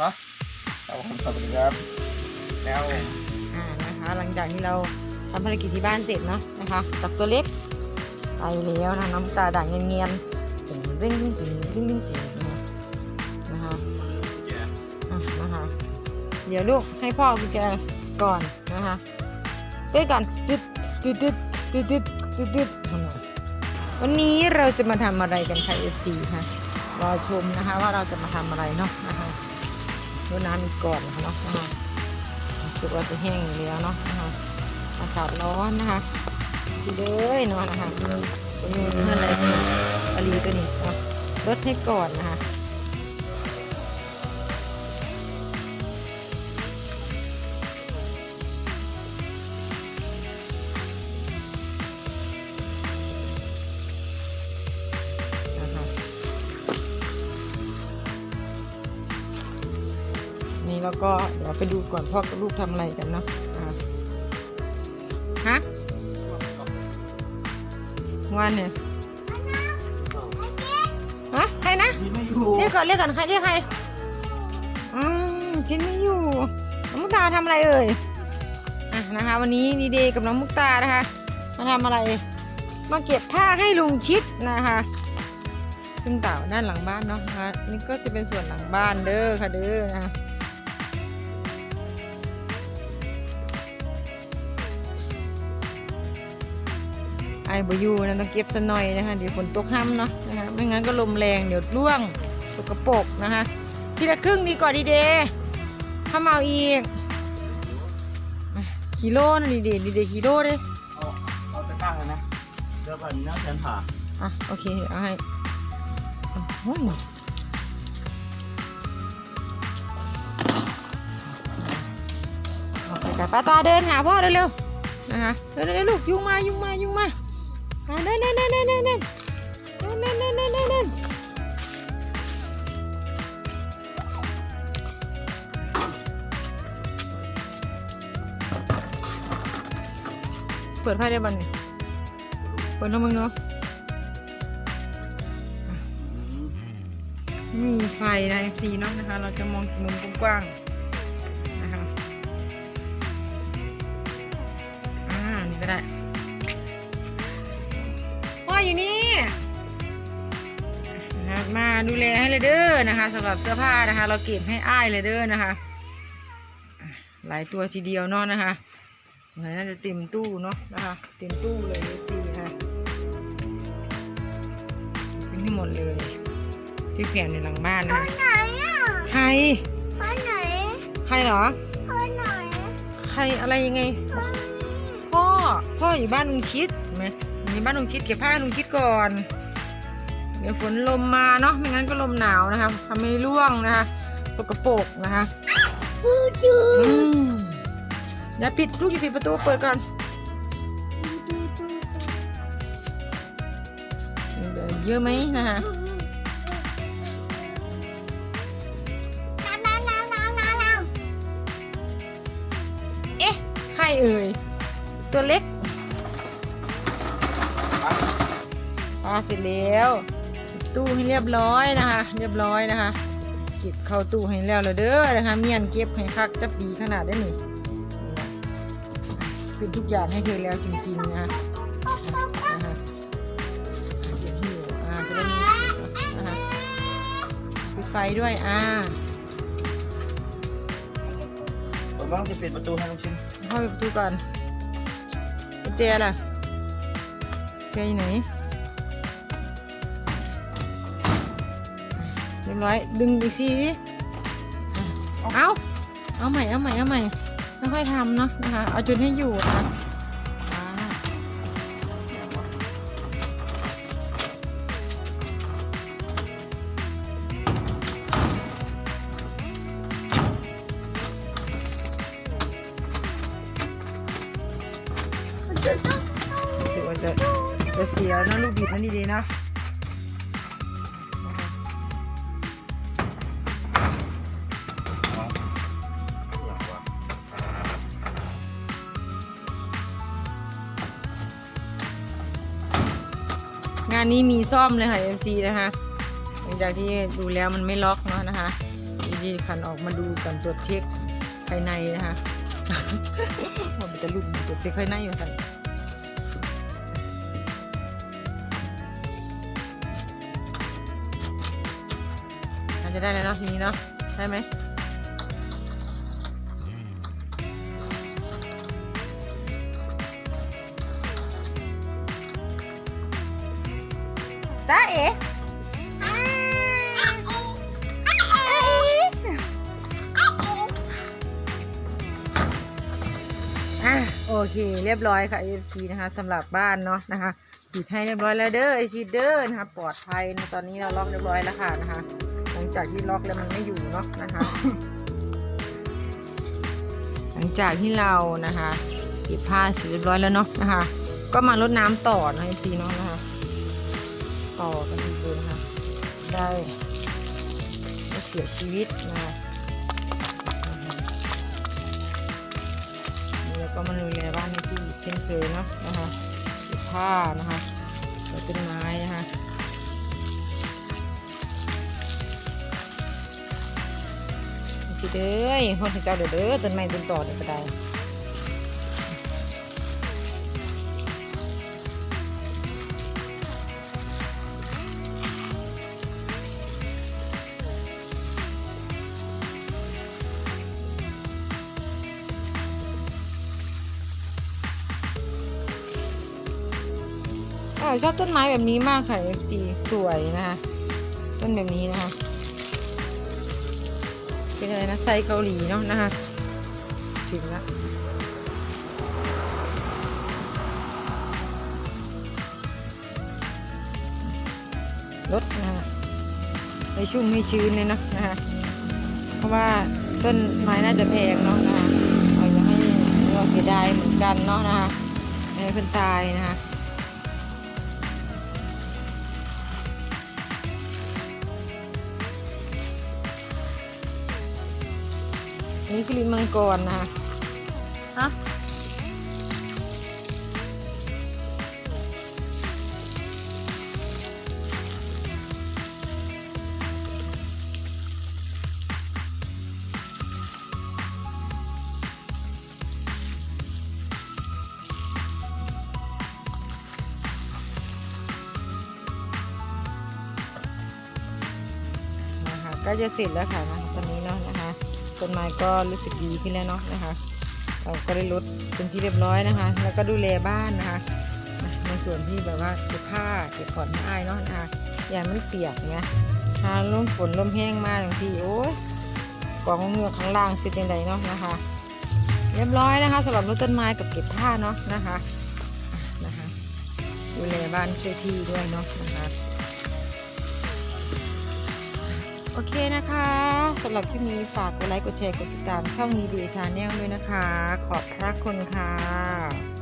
ฮะเอาผมสวัสดีครับ แล้วอ่านะคะหลังจากที่เราทำภารกิจที่บ้านเสร็จเนาะนะคะจากตัวเล็กไปแล้วนะน้ำตาด่างเงียนๆตึงตึงตึงตึงตึงตึงนะคะนะคะอะนะคะ เดี๋ยวลูกให้พ่อกุญแจก่อนนะคะด้วยกันตึ๊ดตึ๊ดตึ๊ดตึ๊ดตึ๊ดตึ๊ดตึ๊ดวันนี้เราจะมาทำอะไรกันคะ FC คะรอชมนะคะว่าเราจะมาทำอะไรเนาะนะคะ ดน้ำอีกก่อนนะคะเนาะนะคะรู้สึกว่าจะแห้งอยู่แล้วเนาะนะคะอากาศร้อนนะคะสิเลยเนาะนะคะมีตัวนูนอะไรตัวอลีตัวนี้เนาะลดให้ก่อนนะคะนะคะ แล้วก็เดี๋ยวไปดูก่อนพ่อกับลูกทำอะไรกันเนาะอ่าฮะวันเนี่ยฮะใครนะมีไม่อยู่เรียกก่อนเรียกก่อนใครเรียกใครอืมจินไม่อยู่น้องมุกตาทำอะไรเอ่ยอะนะคะ วันนี้ดีเดย์กับน้องมุกตานะคะมาทำอะไรมาเก็บผ้าให้ลุงชิดนะคะซึ่งเต่าด้านหลังบ้านเนาะนะคะนี่ก็จะเป็นส่วนหลังบ้านเด้อค่ะเด้อนะคะ ไอ้บอยูนะต้องเก็บซะหน่อยนะคะเดี๋ยวฝนตกห้ำเนาะนะคะไม่งั้นก็ลมแรงเดี๋ยวร่วงสกปรกนะคะ ทีละครึ่งดีกว่าดีเดย์ถ้ามาเอาอีกอะกิโลนะดีเดย์ดีเดย์กิโลเด้เอาเอาตะกร้ากันนะเดี๋ยวก่อนนี้นะแทนผ่าอะโอเคเอาให้โอ้โหเอาไปกับป้าตาเดินหาพ่อเร็วๆนะคะเร็วๆลูกยุงมายุงมายุงมา อะเดินเดินเดินเดินเดินเดินเดินเดินเดินเดินเดินเปิดไฟได้บ้างนี่เปิดแล้วมึงเนาะมีไฟนะ FC เนาะนะคะ เราจะมองมุมกว้างๆ ออยู่นี่นะคะมาดูแลให้เลยเด้อนะคะสำหรับเสื้อผ้านะคะ เราเก็บให้อ้ายเลยเด้อนะคะอะหลายตัวทีเดียวเนาะนะคะเหมือนน่าจะเต็มตู้เนาะนะคะ เต็มตู้เลย FC นะคะเป็นที่หมดเลยที่แขวนในหลังบ้านนะคะไหนอะใครพ่อไหนใครเหรอพ่อไหนใครอะไรยังไง พ่อพ่ออยู่บ้านลุงชิดเห็นไหม อยู่บ้านลุงชิดเก็บผ้าให้ลุงชิดก่อน เดี๋ยวฝนลมมาเนาะไม่งั้นก็ลมหนาวนะคะทำให้ร่วงนะคะ สกปรกนะคะพูดจูอืมเดี๋ยวปิดลูกอย่าปิดประตูเปิดก่อนเดี๋ยวเยอะไหมนะคะน้ำน้ำน้ำน้ำน้ำน้เอ๊ะใครเอ่ย ตัวเล็ก พอเสร็จแล้วปิดตู้ให้เรียบร้อยนะคะ เรียบร้อยนะคะ เก็บเข้าตู้ให้แล้วเลยเด้อนะคะ เมียนเก็บให้คักจะปีขนาดได้นี่คือทุกอย่างให้เธอแล้วจริงๆนะคะนะคะเดี๋ยวหิวอ่าจะได้มีเสียงนะคะปิดไฟด้วยอ่าผมบ้างจะปิดประตูให้ลุงชินเข้าไปประตูก่อนกุญแจล่ะกุญแจอยู่ไหน รียบร้อย ดึงอีกสิเอาเอาใหม่ เอาใหม่ เอาใหม่ค่อยๆทำเนาะนะคะ เอาจนให้อยู่นะคะอ่ารู้สึกว่าจะจะเสียเนอะลูกบิดนั่นดีๆเนาะานนี้มีซ่อมเลยค่ะ MC นะคะหลังจากที่ดูแล้วมันไม่ล็อกเนาะนะคะที่คันออกมาดูกันตรวจเช็คภายในนะคะมันจะลุ่มตรวจเช็คภายในอยู่สั่นน่าจะได้แล้วเนาะทีนี้เนาะได้ไหม ตาเอ๋อะโอเค เรียบร้อยค่ะ AFC นะคะสำหรับบ้านเนาะนะคะปิดให้เรียบร้อยแล้วเด้อไอซีเดอร์นะคะปลอดภัยนะตอนนี้เราล็อกเรียบร้อยแล้วค่ะนะคะ หลังจากที่ล็อกแล้วมันไม่อยู่เนาะนะคะ หลังจากที่เรานะคะเก็บผ้าเสร็จเรียบร้อยแล้วเนาะนะคะ ก็มาลดน้ำต่อนะ FC เนาะนะคะ ต่อกันดูนะคะ ได้ไม่เสียชีวิตนะคะนี่แล้วก็มาลุยในบ้านที่เช่นเคยเนาะนะคะผ้านะคะต้นไม้นะคะสิเด้อคนเจ้าเด้อเด้อต้นไม้ต้นต่อเด้อก็ได้ ชอบต้นไม้แบบนี้มากค่ะ FC สวยนะคะต้นแบบนี้นะคะ เป็นอะไรนะไซเกาหลีเนาะนะคะ ถึงละรถนะคะไม่ชุ่มไม่ชื้นเลยเนาะนะคะ เพราะว่าต้นไม้น่าจะแพงเนาะนะคะเอาอย่าให้เราเสียดายเหมือนกันเนาะนะคะไม่ให้เพิ่นตายนะคะ นี่คือลิ้นมังกรนะคะฮะนะคะก็จะเสร็จแล้วค่ะนะตอนนี้เนาะนะคะ ต้นไม้ก็รู้สึกดีขึ้นแล้วเนาะนะคะ เราก็ได้ลดเป็นที่เรียบร้อยนะคะ แล้วก็ดูแลบ้านนะคะ ในส่วนที่แบบว่าเก็บผ้าเก็บผ่อนให้เนาะนะคะอย่ามันเปียกนะถ้าลมฝนลมแห้งมากอย่างที่โอ้ยกองเงือกข้างล่างสร็จยังไงเนาะนะคะ เรียบร้อยนะคะสำหรับรถต้นไม้กับเก็บผ้าเนาะนะคะอะนะคะ ดูแลบ้านช่วยพี่ด้วยเนาะนะคะ โอเคนะคะสำหรับคลิปนี้ฝากกดไลค์กดแชร์กดติดตามช่องมีดีชาแนลด้วยนะคะ ขอบพระคุณค่ะ